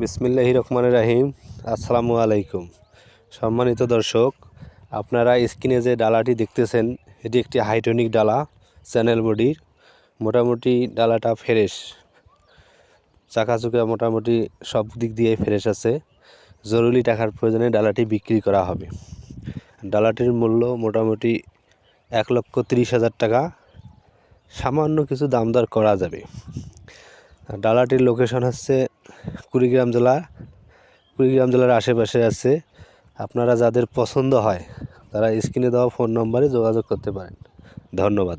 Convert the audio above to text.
বিসমিল্লাহ রহমান রাহিম। আসসালামু আলাইকুম। সম্মানিত দর্শক, আপনারা স্ক্রিনে যে ডালাটি দেখতেছেন, এটি একটি হাইটনিক ডালা, চ্যানেল বডির। মোটামুটি ডালাটা ফ্রেশ। চাকাচুকা মোটামুটি সব দিক দিয়ে ফ্রেশ আছে। জরুরি টাকার প্রয়োজনে ডালাটি বিক্রি করা হবে। ডালাটির মূল্য মোটামুটি এক লক্ষ তিরিশ হাজার টাকা। সামান্য কিছু দামদার করা যাবে। ডালাটির লোকেশন হচ্ছে কুড়িগ্রাম জেলা, কুড়িগ্রাম জেলার আশেপাশে আছে। আপনারা যাদের পছন্দ হয়, তারা স্ক্রিনে দেওয়া ফোন নম্বরে যোগাযোগ করতে পারেন। ধন্যবাদ।